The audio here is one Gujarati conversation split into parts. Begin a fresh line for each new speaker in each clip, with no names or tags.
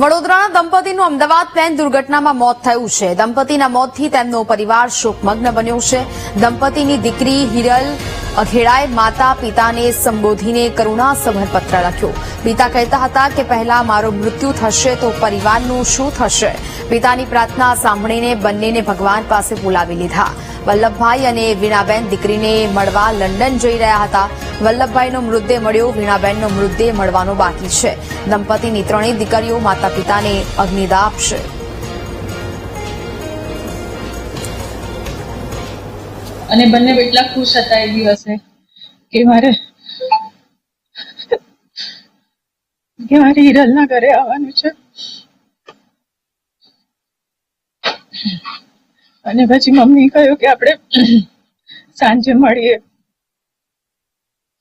વડોદરાના દંપતીનું અમદાવાદ પ્લેન દુર્ઘટનામાં મોત થયું છે. દંપતીના મોતથી તેમનો પરિવાર શોકમગ્ન બન્યો છે. દંપતીની દીકરી હિરલ અઘેડાએ માતા પિતાને સંબોધીને કરુણાસભર પત્ર લખ્યો. પિતા કહેતા હતા કે પહેલા મારો મૃત્યુ થશે તો પરિવારનું શું થશે? પિતાની પ્રાર્થના સાંભળીને બંનેને ભગવાન પાસે બોલાવી લીધા. વલ્લભભાઈ અને વીણાબેન દીકરીને મળવા લંડન જઈ રહ્યા હતા. વલ્લભભાઈનો મૃતદેહ મળ્યો, વીણાબેનનો મૃતદેહ મળવાનો બાકી છે. દંપતીની ત્રણેય દીકરીઓ માતા પિતાને અગ્નિદાહ આપશે.
અને બંને એટલા ખુશ હતા એ દિવસે કે મારે કે મારે હિરલના ઘરે આવવાનું છે. અને પછી મમ્મી કહ્યું કે આપણે સાંજે મળીએ.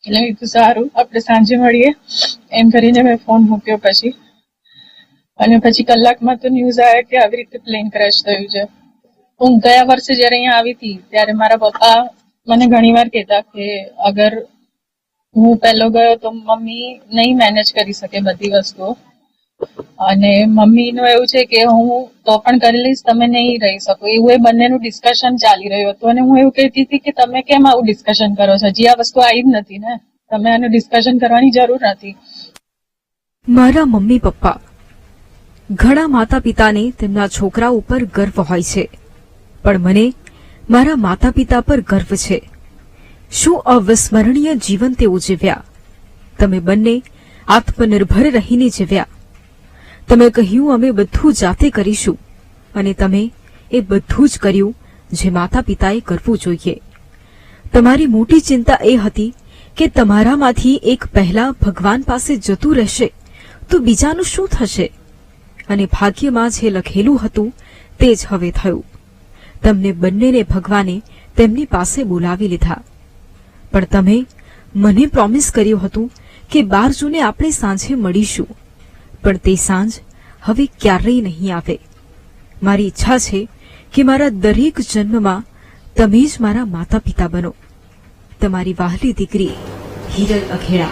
એટલે કીધું, સારું, આપણે સાંજે મળીએ. એમ કરીને મેં ફોન મૂક્યો પછી. અને પછી કલાકમાં તો ન્યૂઝ આવ્યા કે આવી રીતે પ્લેન ક્રેશ થયું છે. હું ગયા વર્ષે જ્યારે અહીંયા આવી હતી, ત્યારે મારા પપ્પા મને ઘણી વાર કહેતા કે અગર હું પહેલો ગયો તો મમ્મી નહીં મેનેજ કરી શકે બધી વસ્તુઓ. અને મમ્મીનું એવું છે કે હું તો પણ કરી લઈશ, તમે નહીં રહી શકો. એવું એ બંનેનું ડિસ્કશન ચાલી રહ્યું હતું અને હું એવું કહેતી હતી કે તમે કેમ આવું ડિસ્કશન કરો છો? હજી આ વસ્તુ આવી જ નથી ને? તમે આનું ડિસ્કશન કરવાની જરૂર નથી.
મારા મમ્મી પપ્પા, ઘણા માતા પિતાને તેમના છોકરા ઉપર ગર્વ હોય છે. પણ મને મારા માતા પિતા પર ગર્વ છે. શું અવિસ્મરણીય જીવન તેઓ જીવ્યા? તમે બંને આત્મનિર્ભર રહીને જીવ્યા. તમે કહ્યું, અમે બધું જાતે કરીશું અને તમે એ બધું જ કર્યું જે માતા પિતાએ કરવું જોઈએ. તમારી મોટી ચિંતા એ હતી કે તમારામાંથી એક પહેલા ભગવાન પાસે જતું રહેશે તો બીજાનું શું થશે? અને ભાગ્યમાં જે લખેલું હતું તે જ હવે થયું. તમને બંનેને ભગવાને તેમની પાસે બોલાવી લીધા. પણ તમે મને પ્રોમિસ કર્યું હતું કે બાર જૂને આપણે સાંજે મળીશું. પણ તે સાંજ હવે ક્યારેય નહીં આવે. મારી ઈચ્છા છે કે મારા દરેક જન્મમાં તમે જ મારા માતા પિતા બનો. તમારી વહાલી દીકરી હિરલ અખેડા